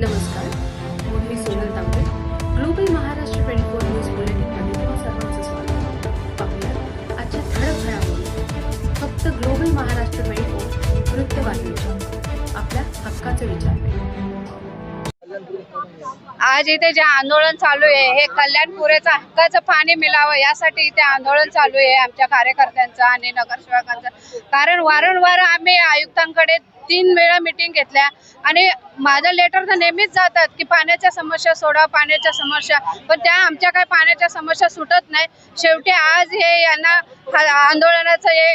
नमस्कार मी Sonal Tambe global Maharashtra twenty four news बुलेटिनमध्ये तुम्हा सर्वांचं स्वागत पाहूया आजच्या ठळक घडामोडी. फक्त ग्लोबल महाराष्ट्र ट्वेंटी फोर वृत्तवाहिनीच्या आपल्या हक्काचे विचार. आज इथे जे आंदोलन चालू आहे हे कल्याणपुरेचं हक्काचं पाणी मिळावं यासाठी इथे आंदोलन चालू आहे आमच्या कार्यकर्त्यांचं आणि नगरसेवकांचं. कारण वारंवार आम्ही आयुक्तांकडे तीन वेळा मिटिंग घेतल्या आणि माझं लेटर तर नेहमीच जातात की पाण्याच्या समस्या सोडा पाण्याच्या समस्या. पण त्या आमच्या काय पाण्याच्या समस्या सुटत नाही. शेवटी आज हे यांना आंदोलनाचं हे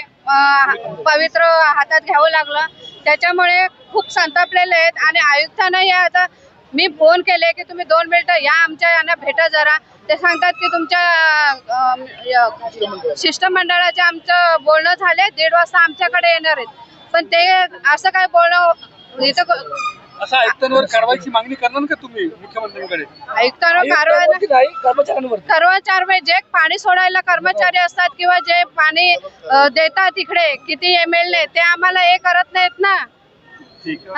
पवित्र हातात घ्यावं लागलं. त्याच्यामुळे खूप संतापलेले आहेत आणि आयुक्तांनाही आता मी फोन केले की तुम्ही दोन मिनिटं या आमच्या यांना भेटा जरा. ते सांगतात की तुमच्या शिष्टमंडळाचे आमचं बोलणं झाले दीड वाजता आमच्याकडे येणार आहेत. पण ते असं काय बोलणं इथं क- असं आयुक्तांवर कारवाईची मागणी करणार का तुम्ही मुख्यमंत्र्यांकडे? आयुक्तांना कारवाई आयुक्तांवरती नाही कर्मचाऱ्यांवर कर्मचारी जे पाणी सोडायला कर्मचारी असतात किंवा जे पाणी देतात इकडे किती एम एल ते आम्हाला हे करत नाहीत ना. ठीक?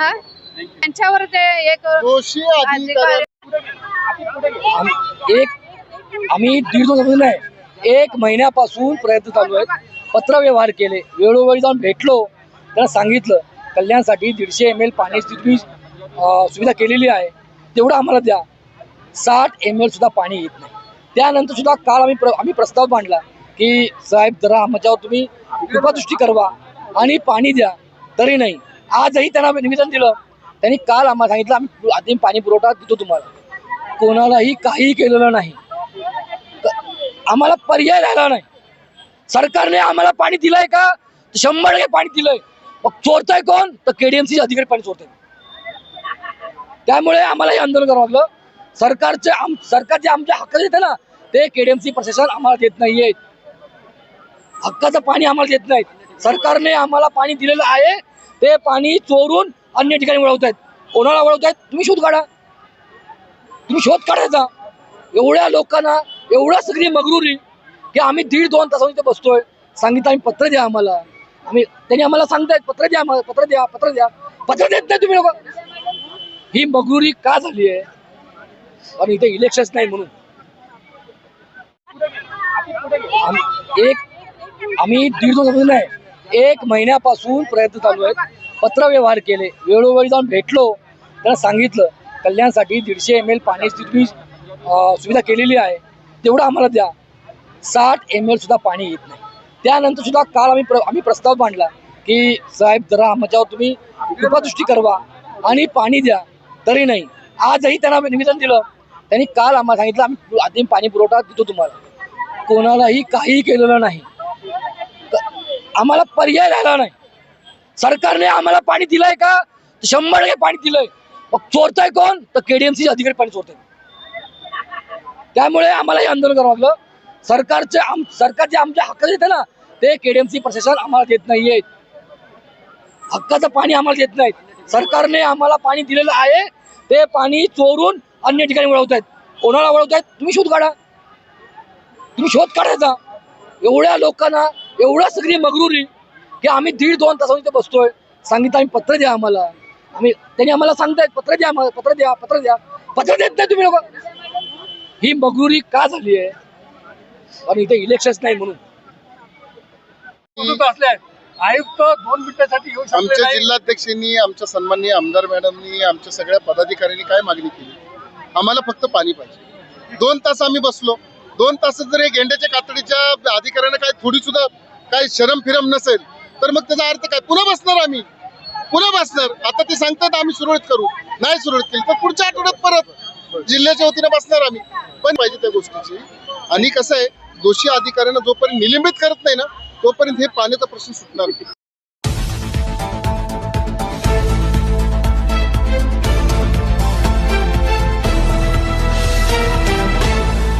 त्यांच्यावर ते एक अधिकारी एक आम्ही दीड दोन महिने नाही एक महिन्यापासून प्रयत्न चालू आहेत. पत्रव्यवहार केले. वेळोवेळी जाऊन भेटलो. त्यांना सांगितलं कल्याणसाठी दीडशे एम एल पाण्याची तुम्ही अं, सुविधा केलेली आहे. तेवढं आम्हाला द्या. साठ एम एल सुद्धा पाणी येत नाही. त्यानंतर सुद्धा काल आम्ही प्र आम्ही प्रस्ताव मांडला की साहेब जरा आमच्यावर तुम्ही कृपादृष्टी करवा आणि पाणी द्या. तरी नाही. आजही त्यांना निवेदन दिलं. त्यांनी काल आम्हाला सांगितलं आम्ही आधी पाणी पुरवठा देतो तुम्हाला. कोणालाही काही केलेलं नाही. आम्हाला पर्याय राहिला नाही. सरकारने आम्हाला पाणी दिलंय का? शंभर टक्के पाणी दिलंय. मग चोरताय कोण? तर केडीएमसी अधिकारी पाणी चोरताय त्यामुळे आम्हाला हे आंदोलन करावं लागलं. सरकारचे आम सरकार जे आमच्या हक्क देते ना ते केडीएमसी प्रशासन आम्हाला देत नाहीये. हक्काचं पाणी आम्हाला देत नाहीत. सरकारने आम्हाला पाणी दिलेलं आहे. ते पाणी चोरून अन्य ठिकाणी वळवत आहेत कोणाला वळवत आहेत तुम्ही शोध काढा. तुम्ही शोध काढायचा एवढ्या लोकांना एवढ्या सगळी मगरुरी की आम्ही दीड दोन तासांनी इथे बसतोय. सांगितलं आम्ही पत्र द्या आम्हाला. आम्ही त्यांनी आम्हाला सांगतायत पत्र द्या आम्हाला पत्र द्या पत्र द्या. पत्र देत नाही तुम्ही लोक. ही मगरुरी का झाली आहे? आणि इथे इलेक्शन नाही म्हणून. एक आम्ही दीड दोन तास नाही एक महिन्यापासून प्रयत्न चालू आहेत. पत्रव्यवहार केले. वेळोवेळी जाऊन भेटलो. त्यांना सांगितलं कल्याणसाठी दीडशे एम एल पाण्याची तुम्ही सुविधा केलेली आहे. तेवढं आम्हाला द्या. साठ एम एलसुद्धा पाणी येत नाही. त्यानंतरसुद्धा काल आम्ही प्र आम्ही प्रस्ताव मांडला की साहेब जरा आमच्यावर तुम्ही कृपादृष्टी करवा आणि पाणी द्या. तरी नाही. आजही त्यांना निवेदन दिलं. त्यांनी काल आम्हाला सांगितलं आम्ही आधी पाणी पुरवठा देतो तुम्हाला. कोणालाही काहीही केलेलं नाही. आम्हाला पर्याय राहिला नाही. सरकारने आम्हाला पाणी दिलंय का? शंभर टक्के पाणी दिलंय. मग चोरताय कोण? तर केडीएमसी अधिकारी पाणी चोरताय. त्यामुळे आम्हाला हे आंदोलन करावं लागलं. सरकारचे आम सरकार जे आमच्या हक्क देते ना ते केडीएमसी प्रशासन आम्हाला देत नाहीये. हक्काचं पाणी आम्हाला देत नाहीत. सरकारने आम्हाला पाणी दिलेलं आहे. ते पाणी चोरून अन्य ठिकाणी वळवत आहेत कोणाला वळवत आहेत तुम्ही शोध काढा. तुम्ही शोध काढायचा. एवढ्या लोकांना एवढा सगळी मगरुरी की आम्ही दीड दोन तासांनी इथे बसतोय. सांगितलं आम्ही पत्र द्या आम्हाला. आम्ही त्यांनी आम्हाला सांगतायत पत्र द्या आम्हाला पत्र द्या पत्र द्या. पत्र देत नाही तुम्ही लोक. ही मगरुरी का झाली आहे? आणि इथे इलेक्शन नाही म्हणून. आयुक्त दोन मिनिटासाठी येऊ शकले आमच्या. जिल्हाध्यक्षांनी आमच्या सन्माननीय आमदार मॅडमनी आमच्या सगळ्या पदाधिकाऱ्यांनी काय मागणी केली? आम्हाला फक्त पाणी पाहिजे. दोन तास आम्ही बसलो. दोन तासात जर हे गेंड्याच्या कातडीच्या अधिकाऱ्यांना काय थोडी सुद्धा काय शरम फिरम नसेल तर मग त्याचा अर्थ काय? पुन्हा बसणार आम्ही. पुन्हा बसणार. आता ते सांगतात आम्ही सुरळीत करू. नाही सुरळीत केली तर पुढच्या आठवड्यात परत जिल्ह्याच्या वतीने बसणार आम्ही. पण पाहिजे त्या गोष्टीची. आणि कसं आहे दोषी अधिकाऱ्यांना जोपर्यंत निलंबित करत नाही ना तोपर्यंत हे पाण्याचा प्रश्न सुटणार